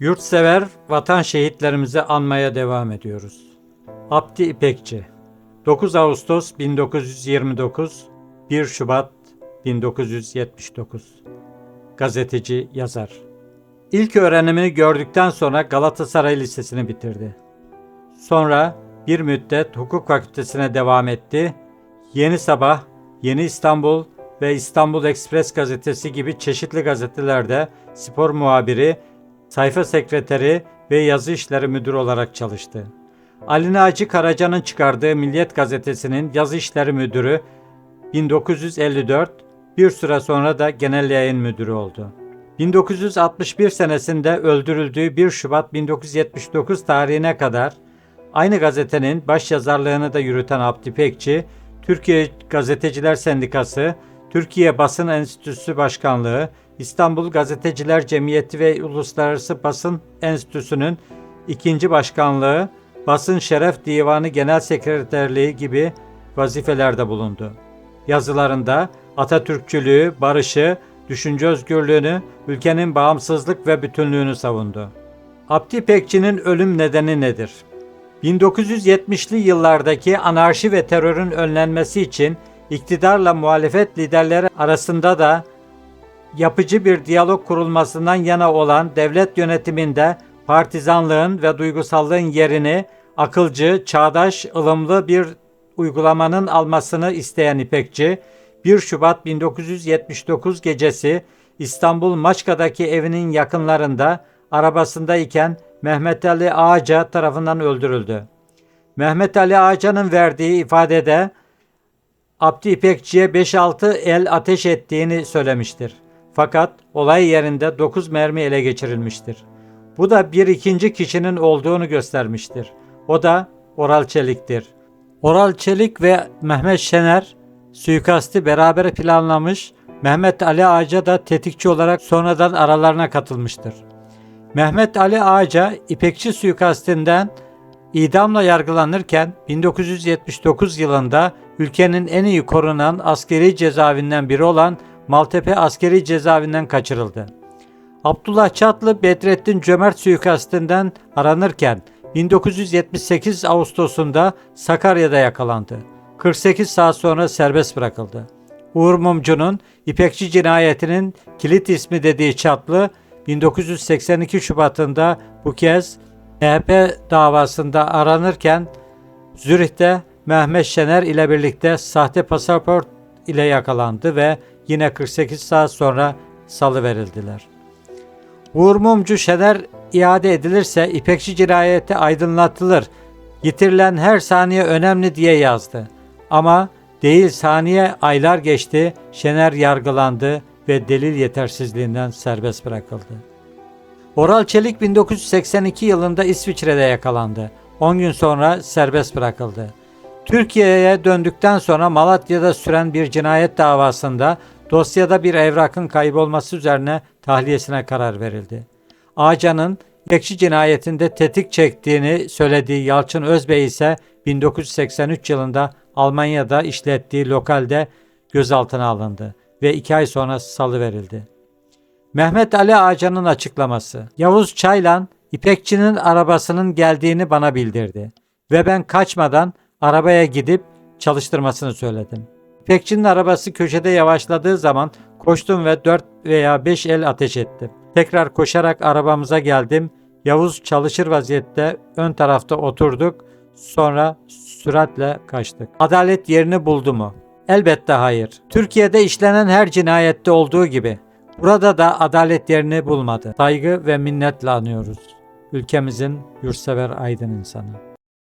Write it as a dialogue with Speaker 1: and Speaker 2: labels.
Speaker 1: Yurtsever vatan şehitlerimizi anmaya devam ediyoruz. Abdi İpekçi 9 Ağustos 1929 1 Şubat 1979 Gazeteci, yazar İlk öğrenimini gördükten sonra Galatasaray Lisesi'ni bitirdi. Sonra bir müddet hukuk fakültesine devam etti. Yeni Sabah, Yeni İstanbul ve İstanbul Ekspres gazetesi gibi çeşitli gazetelerde spor muhabiri, sayfa sekreteri ve yazı işleri müdürü olarak çalıştı. Ali Naci Karaca'nın çıkardığı Milliyet gazetesinin yazı işleri müdürü 1954, bir süre sonra da genel yayın müdürü oldu. 1961 senesinde öldürüldüğü 1 Şubat 1979 tarihine kadar aynı gazetenin baş yazarlığını da yürüten Abdi Pekçi, Türkiye Gazeteciler Sendikası, Türkiye Basın Enstitüsü Başkanlığı, İstanbul Gazeteciler Cemiyeti ve Uluslararası Basın Enstitüsü'nün ikinci başkanlığı, Basın Şeref Divanı Genel Sekreterliği gibi vazifelerde bulundu. Yazılarında Atatürkçülüğü, barışı, düşünce özgürlüğünü, ülkenin bağımsızlık ve bütünlüğünü savundu. Abdi Pekçi'nin ölüm nedeni nedir? 1970'li yıllardaki anarşi ve terörün önlenmesi için iktidarla muhalefet liderleri arasında da yapıcı bir diyalog kurulmasından yana olan devlet yönetiminde partizanlığın ve duygusallığın yerini akılcı, çağdaş, ılımlı bir uygulamanın almasını isteyen İpekçi, 1 Şubat 1979 gecesi İstanbul Maçka'daki evinin yakınlarında arabasındayken Mehmet Ali Ağaca tarafından öldürüldü. Mehmet Ali Ağaca'nın verdiği ifadede Abdi İpekçi'ye 5-6 el ateş ettiğini söylemiştir. Fakat olay yerinde 9 mermi ele geçirilmiştir. Bu da bir ikinci kişinin olduğunu göstermiştir. O da Oral Çelik'tir. Oral Çelik ve Mehmet Şener suikasti beraber planlamış, Mehmet Ali Ağaca da tetikçi olarak sonradan aralarına katılmıştır. Mehmet Ali Ağaca İpekçi suikastinden idamla yargılanırken 1979 yılında ülkenin en iyi korunan askeri cezaevinden biri olan Maltepe Askeri Cezaevinden kaçırıldı. Abdullah Çatlı Bedrettin Cömert suikastinden aranırken 1978 Ağustos'unda Sakarya'da yakalandı. 48 saat sonra serbest bırakıldı. Uğur Mumcu'nun İpekçi cinayetinin kilit ismi dediği Çatlı 1982 Şubat'ında bu kez MHP davasında aranırken Zürih'te Mehmet Şener ile birlikte sahte pasaport ile yakalandı ve yine 48 saat sonra salı verildiler. Uğur Mumcu Şener iade edilirse İpekçi cinayeti aydınlatılır. Yitirilen her saniye önemli diye yazdı. Ama değil saniye aylar geçti, Şener yargılandı ve delil yetersizliğinden serbest bırakıldı. Oral Çelik 1982 yılında İsviçre'de yakalandı. 10 gün sonra serbest bırakıldı. Türkiye'ye döndükten sonra Malatya'da süren bir cinayet davasında dosyada bir evrakın kaybolması üzerine tahliyesine karar verildi. Ağcan'ın İpekçi cinayetinde tetik çektiğini söylediği Yalçın Özbey ise 1983 yılında Almanya'da işlettiği lokalde gözaltına alındı ve iki ay sonra salı verildi. Mehmet Ali Ağcan'ın açıklaması. Yavuz Çaylan, İpekçinin arabasının geldiğini bana bildirdi ve ben kaçmadan arabaya gidip çalıştırmasını söyledim. İpekçinin arabası köşede yavaşladığı zaman koştum ve 4 veya 5 el ateş ettim. Tekrar koşarak arabamıza geldim. Yavuz çalışır vaziyette ön tarafta oturduk. Sonra süratle kaçtık. Adalet yerini buldu mu? Elbette hayır. Türkiye'de işlenen her cinayette olduğu gibi burada da adalet yerini bulmadı. Saygı ve minnetle anıyoruz. Ülkemizin yurtsever aydın insanı.